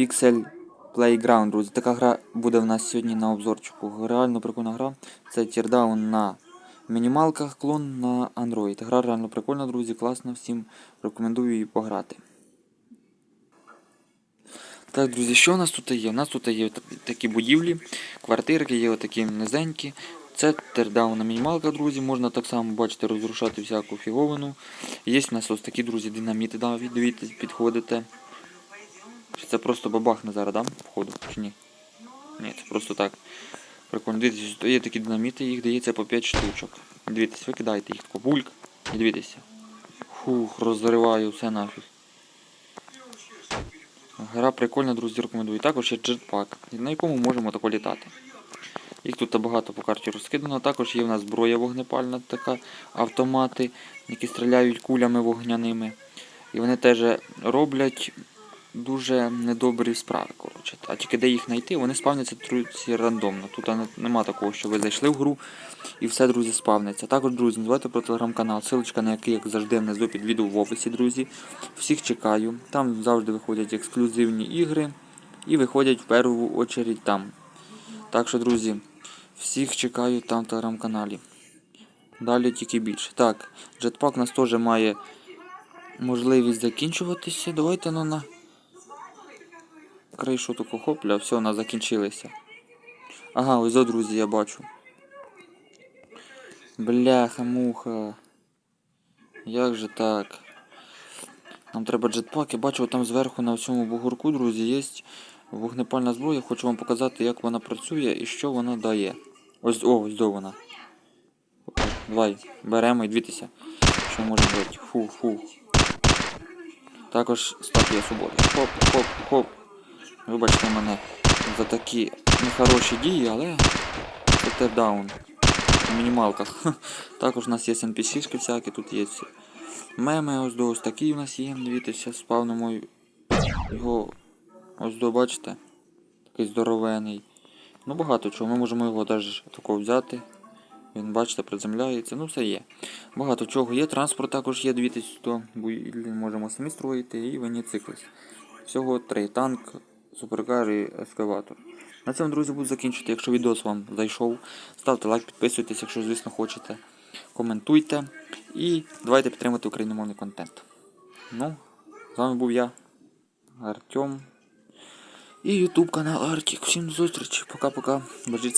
Pixel Playground, друзі. Така гра буде в нас сьогодні на обзорчику. Реально прикольна гра. Це тірдаун на мінімалках, клон на Android. Гра реально прикольна, друзі, класна. Всім рекомендую її пограти. Так, друзі, що у нас тут є? У нас тут є такі будівлі, квартирки, є отакі низенькі. Це тердаун на мінімалках, друзі. Можна так само бачите, розрушати всяку фіговину. Є в нас ось такі, друзі, динаміти, да, підходите. Чи це просто бабахне зараз, да? Походу, чи ні? Ні, це просто так. Прикольно. Дивіться, є такі динаміти, їх дається по 5 штучок. Дивіться, ви кидаєте їх тако бульк. І дивіться. Фух, розриваю все нафіг. Гра прикольна, друзі, рекомендую. Також є джетпак, на якому можемо тако літати. Їх тут багато по карті розкидано. Також є в нас зброя вогнепальна, така автомати, які стріляють кулями вогняними. І вони теж роблять дуже недобрі справи. коротше. А тільки де їх знайти, вони спавняться друзі, рандомно. Тут нема такого, що ви зайшли в гру і все, друзі, спавниться. Також, друзі, не про телеграм-канал, ссылочка на який, як завжди, внизу під відео в описі, друзі. Всіх чекаю. Там завжди виходять ексклюзивні ігри і виходять в першу очередь там. Так що, друзі, всіх чекаю там в телеграм-каналі. Далі тільки більше. Так, джетпак у нас теж має можливість закінчуватися. Давайте ну на кришу таку хопля, все, вона закінчилася. Ага, ось о, друзі, я бачу. Бляха, муха. Як же так? Нам треба джетпак. Я бачу там зверху на цьому бугорку, друзі, є вогнепальна зброя. Хочу вам показати, як вона працює і що вона дає. Ось о, ось до вона. Давай, беремо і дивіться, що може бути. Фу, фу. Також статуя свободи. Хоп, хоп, хоп. Вибачте мене за такі нехороші дії, але це тердаун. На мінімалках. Також у нас є NPC-шки всякі, тут є меми, ось до ось такі у нас є. Дивіться, спавнимо його ось до, бачите? Такий здоровений. Ну багато чого. Ми можемо його теж такого взяти. Він, бачите, приземляється, ну все є. Багато чого є. Транспорт також є, дивіться, то можемо самі строїти і вині циклись. Всього три. Танк, суперкар і ескаватор. На цьому, друзі, буду закінчити. Якщо відео вам зайшов, ставте лайк, підписуйтесь, якщо, звісно, хочете. Коментуйте. І давайте підтримати україномовний контент. Ну, з вами був я, Артем. І ютуб канал Артік. Всім зустрічі. Пока-пока. Бережіть.